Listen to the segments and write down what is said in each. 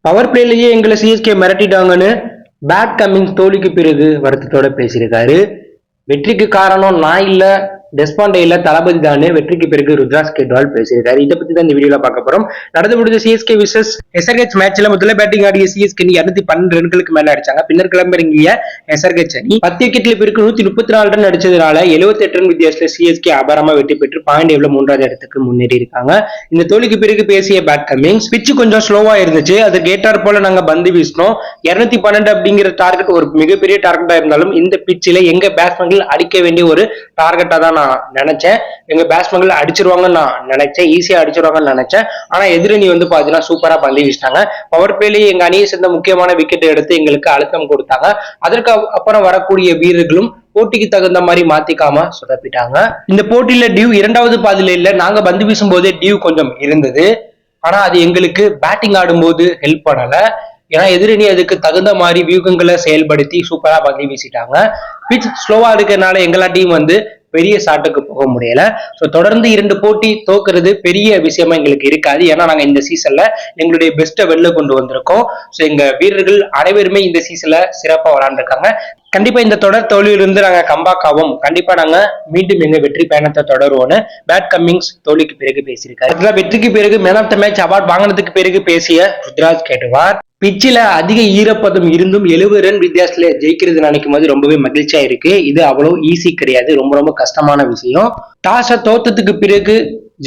Power பிளேலேயே எங்களை CSK மிரட்டிட்டாங்கன்னு bad coming தோல்விக்கு பிறகு வருத்தத்தோட பேசியிருக்காரு. வெற்றிக்கு காரணம் நான் இல்லை. டெஸ்பாண்டே தளபதி தானே வெற்றிக்கு பிறகு ருத்ராஸ் கேட்வால் பேசியிருக்காரு. இதை பத்தி தான் இந்த வீடியோல பார்க்க போறோம். நடந்து முடிஞ்ச சிஎஸ்கே விசஸ் எஸ்ஆர்ஹெச் மேட்ச்ல முதல்ல பேட்டிங் ஆடிய சிஎஸ்கே இருநூத்தி பன்னெண்டு ரன்களுக்கு மேல அடிச்சாங்க. பின்னர் கிளம்பிறங்கிய எஸ்ஆர்ஹெச் அணி பத்து விக்கெட்ல பிறகு நூத்தி முப்பத்தி நாலு ரன் அடிச்சதுனால எழுபத்தி எட்டு ரன் வித்தியாசத்துல சிஎஸ்கே அபாரமா வெற்றி பெற்று பாயிண்ட் எவ்வளவு மூன்றாவது இடத்துக்கு முன்னேறி இருக்காங்க. இந்த தோல்விக்கு பிறகு பேசிய பேட் கம்மிங்ஸ் பிச்சு கொஞ்சம் ஸ்லோவா இருந்துச்சு. அது கேட்டார் போல நாங்க பந்து வீசினோம். இருநூத்தி பன்னெண்டு அப்படிங்கிற டார்கெட் ஒரு மிகப்பெரிய டார்கெட்டா இருந்தாலும் இந்த பிச்சில எங்க பேட்ஸ்மேன்கள் அடிக்க வேண்டிய ஒரு டார்கெட்டா தான் நான் நினைச்சேன். எங்க பேட்ஸ்மேன்கள் அடிச்சிருவாங்கன்னு நான் நினைச்சேன். ஈஸியா அடிச்சிருவாங்கன்னு நினைச்சேன். ஆனா எதிரணி வந்து பாத்தீங்கன்னா சூப்பரா பந்து வீசிட்டாங்க. பவர் பிளேலயே எங்க அணியை சேர்ந்த முக்கியமான விக்கெட் எடுத்து எங்களுக்கு அழுத்தம் கொடுத்தாங்க. அதற்கு அப்புறம் வரக்கூடிய வீரர்களும் போட்டிக்கு தகுந்த மாதிரி மாத்திக்காம சொதப்பிட்டாங்க. இந்த போட்டியில டியூ இரண்டாவது பாதியில இல்ல. நாங்க பந்து வீசும் போதே டியூ கொஞ்சம் இருந்தது. ஆனா அது எங்களுக்கு பேட்டிங் ஆடும்போது ஹெல்ப் பண்ணல. ஏன்னா எதிரணி அதுக்கு தகுந்த மாதிரி வியூகங்களை செயல்படுத்தி சூப்பரா பந்து வீசிட்டாங்க. பிச் ஸ்லோவா இருக்கிறதுனால எங்களா டீம் வந்து பெரிய ஷாட்டுக்கு போக முடியல. ஸோ தொடர்ந்து இரண்டு போட்டி தோக்குறது பெரிய விஷயமா எங்களுக்கு இருக்காது. ஏன்னா நாங்க இந்த சீசன்ல எங்களுடைய பெஸ்ட்டை வெளில கொண்டு வந்திருக்கோம். ஸோ எங்க வீரர்கள் அனைவருமே இந்த சீசன்ல சிறப்பா விளாண்டுருக்காங்க கண்டிப்பா இந்த தொடர் தோல்வியிலிருந்து நாங்க கம்பாக் ஆவோம். கண்டிப்பா நாங்க மீண்டும் எங்க வெற்றி பயணத்தை தொடருவோம்னு பேட் கம்மிங்ஸ் தோல்விக்கு பிறகு பேசியிருக்காரு. வெற்றிக்கு பிறகு man of the match award வாங்கினதுக்கு பிறகு பேசிய ருத்ராஜ் கேட்டுவார். பிச்சில அதிக ஈரப்பதம் இருந்தும் எழுபது ரன் வித்தியாசத்துல ஜெயிக்கிறது நினைக்கும் போது ரொம்பவே மகிழ்ச்சியா இருக்கு. இது அவ்வளவு ஈஸி கிடையாது. ரொம்ப ரொம்ப கஷ்டமான விஷயம். டாஸ தோத்ததுக்கு பிறகு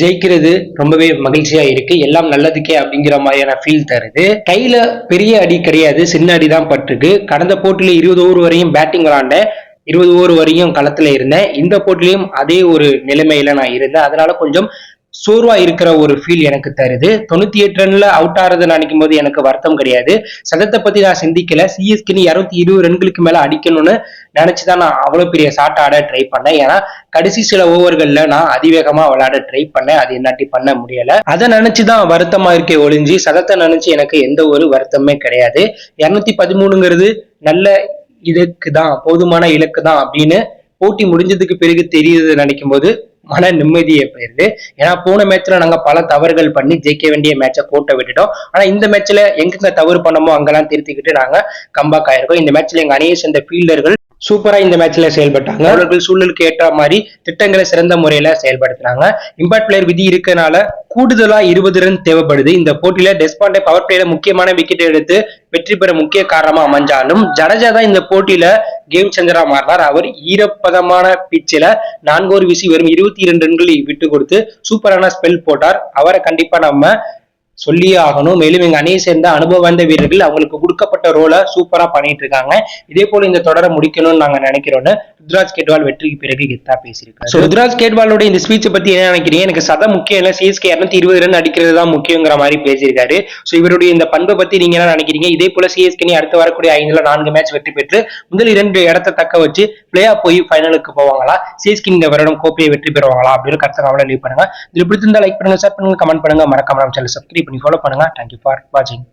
ஜெயிக்கிறது ரொம்பவே மகிழ்ச்சியா இருக்கு. எல்லாம் நல்லதுக்கே அப்படிங்கிற மாதிரியான ஃபீல் தருது. கையில பெரிய அடி கிடையாது. சின்ன அடி தான் பட்டிருக்கு. கடந்த போட்டியில இருபது ஓவர் வரையும் பேட்டிங் விளாண்டேன் இருபது ஓவர் வரையும் களத்துல இருந்தேன். இந்த போட்டிலையும் அதே ஒரு நிலைமையில நான் இருந்தேன். அதனால கொஞ்சம் சோர்வா இருக்கிற ஒரு ஃபீல் எனக்கு தருது. தொண்ணூத்தி எட்டு ரன்ல அவுட் ஆறது நினைக்கும் போது எனக்கு வருத்தம் கிடையாது. சதத்தை பத்தி நான் சிந்திக்கல. சிஎஸ்கின்னு இருநூத்தி இருபது ரன்களுக்கு மேல அடிக்கணும்னு நினைச்சுதான் நான் அவ்வளவு பெரிய ஷாட் ஆட ட்ரை பண்ணேன். ஏன்னா கடைசி சில ஓவர்கள்ல நான் அதிவேகமா விளையாட ட்ரை பண்ணேன். அது என்னாட்டி பண்ண முடியல. அதை நினைச்சுதான் வருத்தமா இருக்கே ஒளிஞ்சு சதத்தை நினைச்சு எனக்கு எந்த ஒரு வருத்தமே கிடையாது. இருநூத்தி பதிமூணுங்கிறது நல்ல இலக்கு தான் போதுமான இலக்கு தான் அப்படின்னு போட்டி முடிஞ்சதுக்கு பிறகு தெரியுது நினைக்கும் போது மன நிம்மதியை போயிருது ஏன்னா போன மேட்ச்ல நாங்க பல தவறுகள் பண்ணி ஜெயிக்க வேண்டிய மேட்சை கோட்டை விட்டுட்டோம். ஆனா இந்த மேட்ச்ல எங்கெங்க தவறு பண்ணமோ அங்கெல்லாம் திருத்திக்கிட்டு நாங்க கம்பாக் ஆயிருக்கோம். இந்த மேட்ச்ல எங்க அணியை சேர்ந்த ஃபீல்டர்கள் சூப்பரா இந்த மேட்ச்ல செயல்பட்டாங்க. அவர்கள் சூழலுக்கு ஏற்ற மாதிரி திட்டங்களை சிறந்த முறையில செயல்படுத்தினாங்க. இம்பாக்ட் பிளேயர் விதி இருக்கனால கூடுதலா இருபது ரன் தேவைப்படுது. இந்த போட்டியில டெஸ்பாண்டே பவர் பிளேயர் முக்கியமான விக்கெட் எடுத்து வெற்றி பெற முக்கிய காரணமா அமைஞ்சாலும் ஜடேஜா தான் இந்த போட்டியில கேம் சேஞ்சரா மாறினார். அவர் ஈரப்பதமான பிச்சில நான்கு விசி வீசி வெறும் இருபத்தி இரண்டு ரன்களை விட்டு கொடுத்து சூப்பரான ஸ்பெல் போட்டார். அவரை கண்டிப்பா நம்ம சொல்லியே ஆகணும். மேலும் எங்க அணியை சேர்ந்த அனுபவம் வாய்ந்த வீரர்கள் அவங்களுக்கு கொடுக்கப்பட்ட ரோலை சூப்பரா பண்ணிட்டு இருக்காங்க இதே போல இந்த தொடரை முடிக்கணும்னு நாங்க நினைக்கிறோம்னு ருத்ராஜ் கேட்வால் வெற்றிக்கு பிறகு கெத்தா பேசியிருக்காரு. ருத்ராஜ் கேட்வாலோட இந்த ஸ்பீச்சை பத்தி என்ன நினைக்கிறீங்க? எனக்கு சத முக்கியம் இல்ல. சிஎஸ்கே இருநூத்தி இருபது ரன் அடிக்கிறது தான் முக்கியங்கிற மாதிரி பேசியிருக்காரு. சோ இவருடைய இந்த பண்பை பத்தி நீங்க என்ன நினைக்கிறீங்க? இதே போல சிஎஸ்கே அடுத்து வரக்கூடிய ஐந்துல நான்கு மேட்ச் வெற்றி பெற்று முதல் இரண்டு இடத்தை தக்க வச்சு பிளே ஆஃப் போய் ஃபைனலுக்கு போவாங்களா? சிஎஸ்கே இந்த வருடம் கோப்பையை வெற்றி பெறுவாங்களா? அப்படின்னு கருத்து கவலை லீவ் பண்ணுங்க. இது பிடிச்சிருந்தா லைக் பண்ணுங்க ஷேர் பண்ணுங்க கமெண்ட் பண்ணுங்க. மறக்காம நம்ம சேனல் சப்ஸ்கிரைப் பண்ணி ஃபாலோ பண்ணுங்க. தேங்க்யூ ஃபார் வாட்சிங்